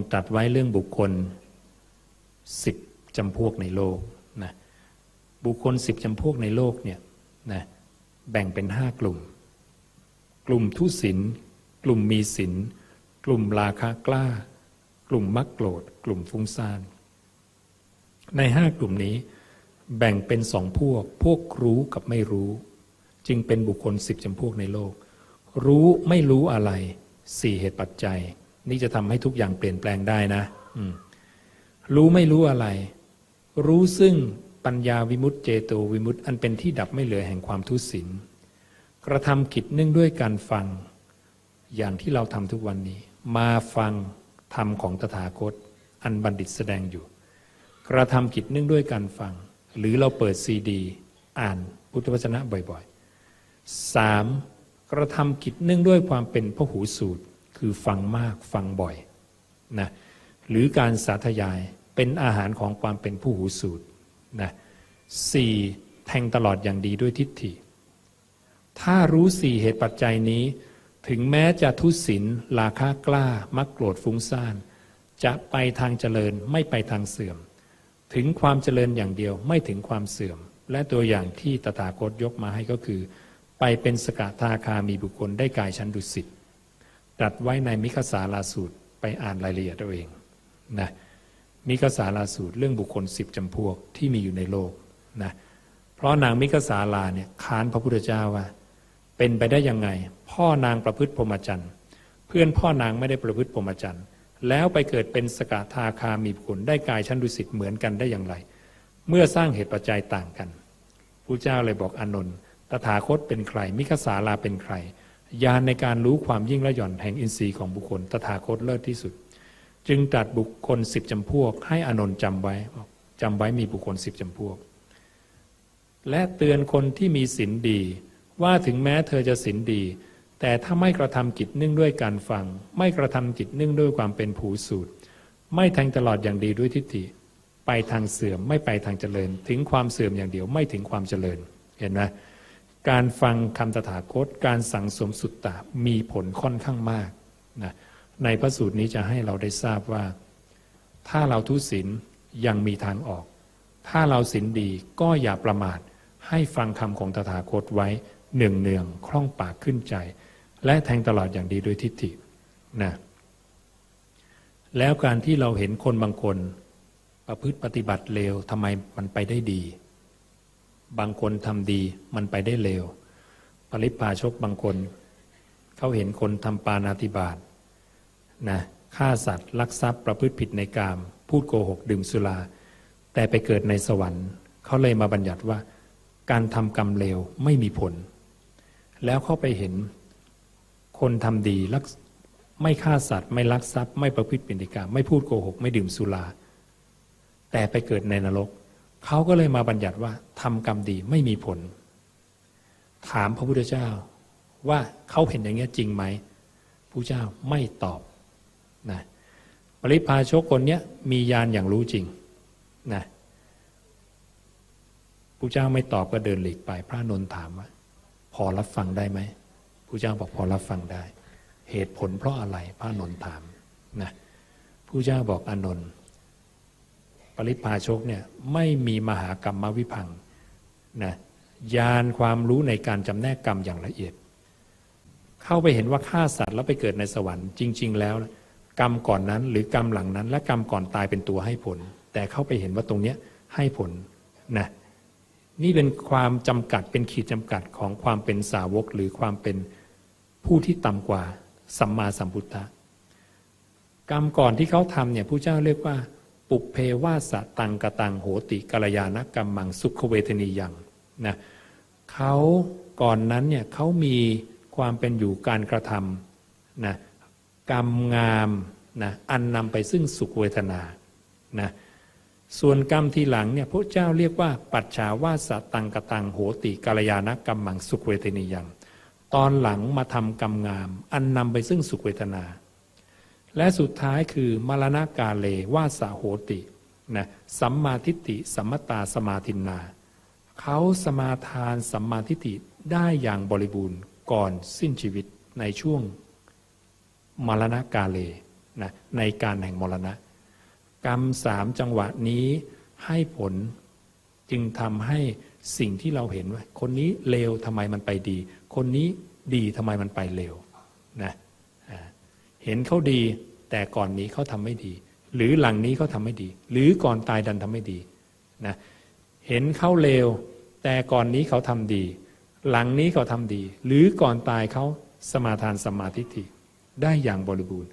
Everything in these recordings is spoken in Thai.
ค์ตรัสไว้เรื่องบุคคลสิบจำพวกในโลกนะบุคคลสิบจำพวกในโลกเนี่ยนะแบ่งเป็นห้ากลุ่ม กลุ่มทุศินกลุ่มมีศินกลุ่มราคะกล้า กลุ่มมักโกรธ กลุ่มฟุ้งซ่าน ในห้ากลุ่มนี้ แบ่งเป็นสองพวก พวกรู้กับไม่รู้ จึงเป็นบุคคลสิบจำพวกในโลก รู้ไม่รู้อะไรสี่เหตุปัจจัย นี่จะทำให้ทุกอย่างเปลี่ยนแปลงได้นะรู้ไม่รู้อะไร รู้ซึ่งปัญญาวิมุตติเจโตวิมุตติอันเป็นที่ดับไม่เหลือแห่งความทุศินกระทำกิจเนื่องด้วยการฟัง อย่างที่เราทำทุกวันนี้ มาฟังธรรมของตถาคต อันบัณฑิตแสดงอยู่ กระทำกิจเนื่องด้วยการฟัง หรือเราเปิดซีดี อ่านพุทธวจนะบ่อยๆสามกระทำกิจเนื่องด้วยความเป็นพหูสูตร คือฟังมากฟังบ่อยนะหรือการสาธยายเป็นอาหารของความเป็นผู้หูสูตรนะสี่แทงตลอดอย่างดีด้วยทิฏฐิ ถ้ารู้สี่เหตุปัจจัยนี้ ถึงแม้จะทุศินราคากล้า มักโกรธฟุ้งซ่าน จะไปทางเจริญไม่ไปทางเสื่อม ถึงความเจริญอย่างเดียวไม่ถึงความเสื่อม และตัวอย่างที่ตถาคตยกมาให้ก็คือ ไปเป็นสกทาคามีบุคคลได้กายชั้นดุสิต รัสไว้ในมิคสาลาสูตรไปอ่านรายละเอียดเอาเองนะมิคสาลาสูตรเรื่องบุคคลสิบจำพวกที่มีอยู่ในโลกนะเพราะนางมิคสาลาเนี่ยค้านพระพุทธเจ้าว่า เป็นไปได้ยังไง พ่อนางประพฤติพรหมจรรย์เพื่อนพ่อนางไม่ได้ประพฤติพรหมจรรย์แล้วไปเกิดเป็นสกทาคามีบุคคลได้กายชั้นดุสิตเหมือนกันได้อย่างไร เมื่อสร้างเหตุปัจจัยต่างกันพระเจ้าเลยบอกอานนท์ตถาคตเป็นใคร มิคสาลาเป็นใคร ญาณในการรู้ความยิ่งและหย่อนแห่งอินทรีย์ของบุคคล ตถาคตเลิศที่สุด จึงตรัสบุคคลสิบจำพวก ให้อนนท์จำไว้จำไว้มีบุคคลสิบจำพวก และเตือนคนที่มีศีลดี ว่าถึงแม้เธอจะศีลดี แต่ถ้าไม่กระทำกิจนื่งด้วยการฟัง ไม่กระทำกิจนื่งด้วยความเป็นผูสูตร ไม่แทงตลอดอย่างดีด้วยทิฏฐิไปทางเสื่อมไม่ไปทางเจริญ ถึงความเสื่อมอย่างเดียวไม่ถึงความเจริญเห็นไหม การฟังคำตถาคต การสั่งสมสุตตะมีผลค่อนข้างมากนะในพระสูตรนี้จะให้เราได้ทราบว่า ถ้าเราทุศีลยังมีทางออก ถ้าเราศีลดีก็อย่าประมาท ให้ฟังคำของตถาคตไว้เนืองเนืองคล่องปากขึ้นใจ และแทงตลอดอย่างดีโดยทิฏฐินะแล้วการที่เราเห็นคนบางคน ประพฤติปฏิบัติเลวทำไมมันไปได้ดี บางคนทำดีมันไปได้เลวปริพาชกบางคน เขาเห็นคนทำปานาติบาตนะฆ่าสัตว์ ลักทรัพย์ประพฤติผิดในกาม พูดโกหกดื่มสุรา แต่ไปเกิดในสวรรค์ เขาเลยมาบัญญัติว่า การทำกรรมเลวไม่มีผล แล้วเขาไปเห็น คนทำดีลักไม่ฆ่าสัตว์ ไม่ลักทรัพย์ ไม่ประพฤติผิดในกาม ไม่พูดโกหก ไม่ดื่มสุรา แต่ไปเกิดในนรก เขาก็เลยมาบัญญัติว่าทำกรรมดีไม่มีผล ถามพระพุทธเจ้าว่าเขาเห็นอย่างนี้จริงไหมผู้เจ้าไม่ตอบนะปริพาชกคนนี้มียานอย่างรู้จริงนะผู้เจ้าไม่ตอบก็เดินหลีกไป พระนนท์ถามว่าพอรับฟังได้ไหมผู้เจ้าบอกพอรับฟังได้ เหตุผลเพราะอะไรพระนนท์ถามนะผู้เจ้าบอกอนนท์ ริพาชกเนี่ยไม่มีมหากรรมวิพังนะยานความรู้ในการจำแนกกรรมอย่างละเอียด เข้าไปเห็นว่าฆ่าสัตว์แล้วไปเกิดในสวรรค์จริง ๆ แล้ว กรรมก่อนนั้นหรือกรรมหลังนั้น และกรรมก่อนตายเป็นตัวให้ผล แต่เข้าไปเห็นว่าตรงเนี้ยให้ผลนะนี่เป็นความจำกัดเป็นขีดจำกัดของความเป็นสาวกหรือความเป็นผู้ที่ต่ำกว่าสัมมาสัมพุทธะกรรมก่อนที่เขาทำเนี่ยผู้เจ้าเรียกว่า ปุเพวาสตังกตังโหติกัลยาณกรรมมังสุขเวทนียังนะเขาก่อนนั้นเนี่ยเขามีความเป็นอยู่การกระทำนะกรรมงามนะอันนำไปซึ่งสุขเวทนานะส่วนกรรมที่หลังเนี่ยพระเจ้าเรียกว่า ปัจฉาวาสตังกตังโหติกาลยานกรรมมังสุขเวทนียังตอนหลังมาทำกรรมงาม อันนำไปซึ่งสุขเวทนา และสุดท้ายคือมรณากาเลวาสาโหตินะสัมมาทิฏฐิสัมมตาสมาทินาเขาสมาทานสัมมาทิฏฐิได้อย่างบริบูรณ์ก่อนสิ้นชีวิตในช่วงมรณกาเลนะในการแห่งมรณะ กรรมสามจังหวะนี้ให้ผลจึงทำให้สิ่งที่เราเห็นว่า คนนี้เลวทำไมมันไปดี คนนี้ดีทำไมมันไปเลวนะ เห็นเขาดี แต่ก่อนนี้เขาทำไม่ดี หรือหลังนี้เขาทำไม่ดี หรือก่อนตายดันทำไม่ดีนะเห็นเขาเลว แต่ก่อนนี้เขาทำดี หลังนี้เขาทำดี หรือก่อนตายเขาสมาทานสมาธิิได้อย่างบริบูรณ์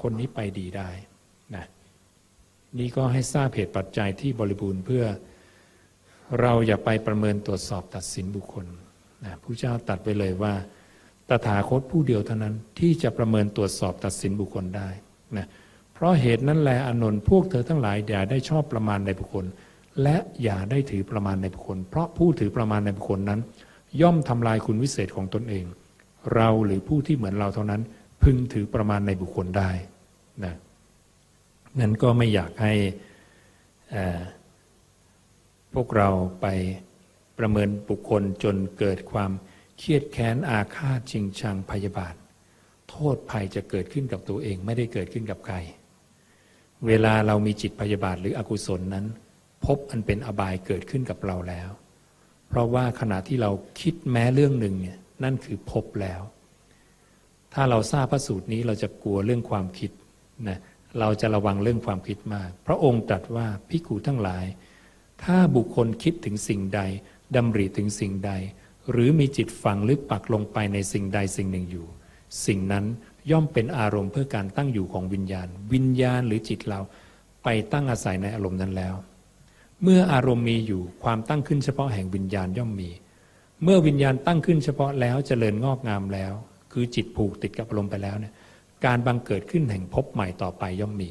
คนนี้ไปดีได้นะนี่ก็ให้ทราบเหตุปัจจัยที่บริบูรณ์เพื่อเราอย่าไปประเมินตรวจสอบตัดสินบุคคลนะผู้เจ้าตัดไปเลยว่า ตถาคตผู้เดียวเท่านั้นที่จะประเมินตรวจสอบตัดสินบุคคลได้นะเพราะเหตุนั้นแลอนนท์พวกเธอทั้งหลายอย่าได้ชอบประมาณในบุคคล และอย่าได้ถือประมาณในบุคคล เพราะผู้ถือประมาณในบุคคลนั้น ย่อมทำลายคุณวิเศษของตนเอง เราหรือผู้ที่เหมือนเราเท่านั้น พึงถือประมาณในบุคคลได้นะนั้นก็ไม่อยากให้พวกเราไปประเมินบุคคลจนเกิดความ เครียดแค้นอาฆาตชิงชังพยาบาท โทษภัยจะเกิดขึ้นกับตัวเองไม่ได้เกิดขึ้นกับใคร เวลาเรามีจิตพยาบาทหรืออกุศลนั้น พบอันเป็นอบายเกิดขึ้นกับเราแล้ว เพราะว่าขณะที่เราคิดแม้เรื่องหนึ่งเนี่ยนั่นคือพบแล้ว ถ้าเราทราบพระสูตรนี้เราจะกลัวเรื่องความคิดนะเราจะระวังเรื่องความคิดมาก พระองค์ตรัสว่าพิกูทั้งหลาย ถ้าบุคคลคิดถึงสิ่งใดดำริถึงสิ่งใด หรือมีจิตฝังลึกปักลงไปในสิ่งใดสิ่งหนึ่งอยู่ สิ่งนั้นย่อมเป็นอารมณ์เพื่อการตั้งอยู่ของวิญญาณ วิญญาณหรือจิตเราไปตั้งอาศัยในอารมณ์นั้นแล้ว เมื่ออารมณ์มีอยู่ความตั้งขึ้นเฉพาะแห่งวิญญาณย่อมมี เมื่อวิญญาณตั้งขึ้นเฉพาะแล้วเจริญงอกงามแล้ว คือจิตผูกติดกับอารมณ์ไปแล้วเนี่ยการบังเกิดขึ้นแห่งภพใหม่ต่อไปย่อมมี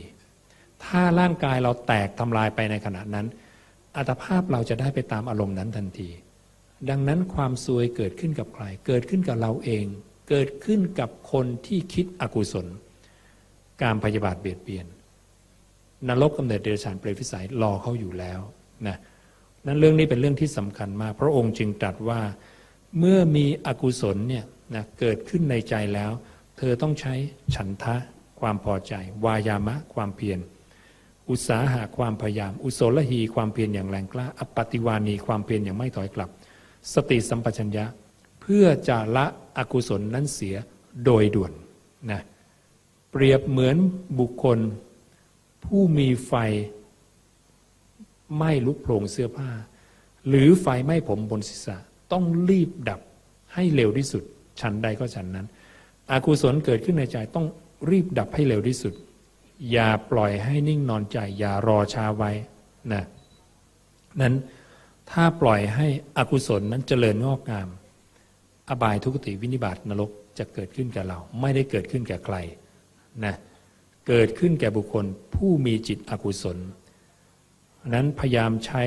ถ้าร่างกายเราแตกทำลายไปในขณะนั้นอัตภาพเราจะได้ไปตามอารมณ์นั้นทันที ดังนั้นความซวยเกิดขึ้นกับใคร เกิดขึ้นกับเราเอง เกิดขึ้นกับคนที่คิดอกุศล การพยาบาทเบียดเบียน นรกกำเนิดเดรัจฉานเปรตวิสัยรอเขาอยู่แล้วนะนั้นเรื่องนี้เป็นเรื่องที่สำคัญมาก พระองค์จึงตรัสว่าเมื่อมีอกุศลเนี่ยนะเกิดขึ้นในใจแล้ว เธอต้องใช้ฉันทะความพอใจ วายามะ ความเพียรอุตสาหะความพยายาม อุโสลหีความเพียรอย่างแรงกล้าอปปติวานีความเพียรอย่างไม่ถอยกลับ สติสัมปชัญญะ เพื่อจะละอกุศลนั้นเสียโดยด่วนนะเปรียบเหมือนบุคคล ผู้มีไฟไหม้ลุกโพรงเสื้อผ้า หรือไฟไหม้ผมบนศีรษะ ต้องรีบดับให้เร็วที่สุดฉันใดก็ฉันนั้น อกุศลเกิดขึ้นในใจต้องรีบดับให้เร็วที่สุด อย่าปล่อยให้นิ่งนอนใจ อย่ารอช้าไว้นะนั้น ถ้าปล่อยให้อกุศลนั้นเจริญงอกงาม อบายทุกติวินิบาตนรกจะเกิดขึ้นแก่เรา ไม่ได้เกิดขึ้นแก่ใครนะเกิดขึ้นแก่บุคคลผู้มีจิตอกุศล นั้นพยายามใช้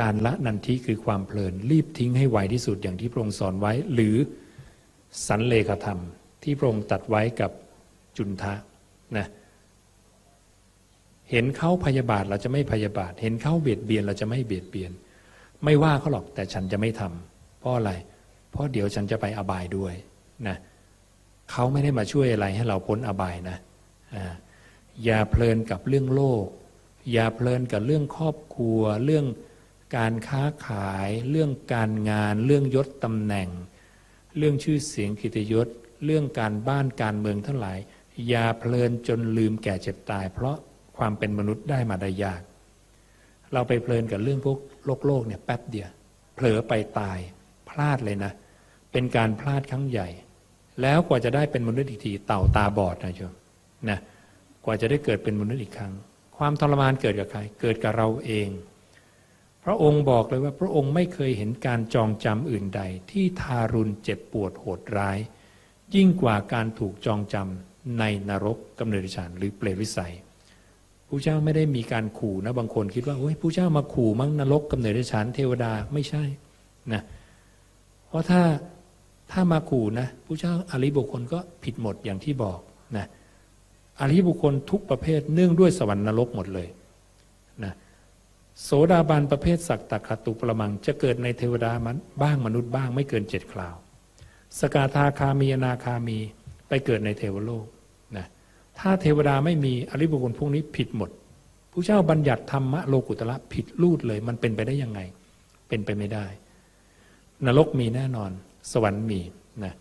การละนันทิคือความเพลิน รีบทิ้งให้ไวที่สุดอย่างที่พระองค์สอนไว้ หรือสันเลขธรรม ที่พระองค์ตัดไว้กับจุนทะนะ เห็นเขาพยาบาทเราจะไม่พยาบาท เห็นเขาเบียดเบียนเราจะไม่เบียดเบียน ไม่ว่าเขาหรอกแต่ฉันจะไม่ทำเพราะอะไร เพราะเดี๋ยวฉันจะไปอบายด้วยนะเขาไม่ได้มาช่วยอะไรให้เราพ้นอบายนะอ่าอย่าเพลินกับเรื่องโลก อย่าเพลินกับเรื่องครอบครัว เรื่องการค้าขาย เรื่องการงาน เรื่องยศตำแหน่ง เรื่องชื่อเสียงกิตยศ เรื่องการบ้านการเมืองทั้งหลาย อย่าเพลินจนลืมแก่เจ็บตาย เพราะ ความเป็นมนุษย์ได้มาได้ยาก เราไปเพลินกับเรื่องพวกโลกโลกเนี่ยแป๊บเดียวเผลอไปตาย พลาดเลยนะ เป็นการพลาดครั้งใหญ่ แล้วกว่าจะได้เป็นมนุษย์อีกทีเต่าตาบอดนะโยมนะกว่าจะได้เกิดเป็นมนุษย์อีกครั้ง ความทรมานเกิดกับใคร เกิดกับเราเอง พระองค์บอกเลยว่าพระองค์ไม่เคยเห็นการจองจำอื่นใด ที่ทารุณเจ็บปวดโหดร้าย ยิ่งกว่าการถูกจองจำในนรกกำเนิดฉานหรือเปรตวิสัย ผู้เจ้าไม่ได้มีการขู่นะบางคนคิดว่าโอ้ยผู้เจ้ามาขู่มั้งนรกกำเนิดฉานเทวดาไม่ใช่นะเพราะถ้าถ้ามาขู่นะผู้เจ้าอริบุคคลก็ผิดหมดอย่างที่บอกนะอริบุคคลทุกประเภทเนื่องด้วยสวรรค์นรกหมดเลยนะโสดาบันประเภทสักตะขตุประมัง จะเกิดในเทวดามันบ้างมนุษย์บ้างไม่เกินเจ็ดคราว สกาธาคามีอนาคามีไปเกิดในเทวโลก ถ้าเทวดาไม่มีอริบุคคลพวกนี้ผิดหมดผู้เจ้าบัญญัติธรรมะโลกุตระผิดลูดเลย มันเป็นไปได้ยังไง เป็นไปไม่ได้ นรกมีแน่นอน สวรรค์มีนะ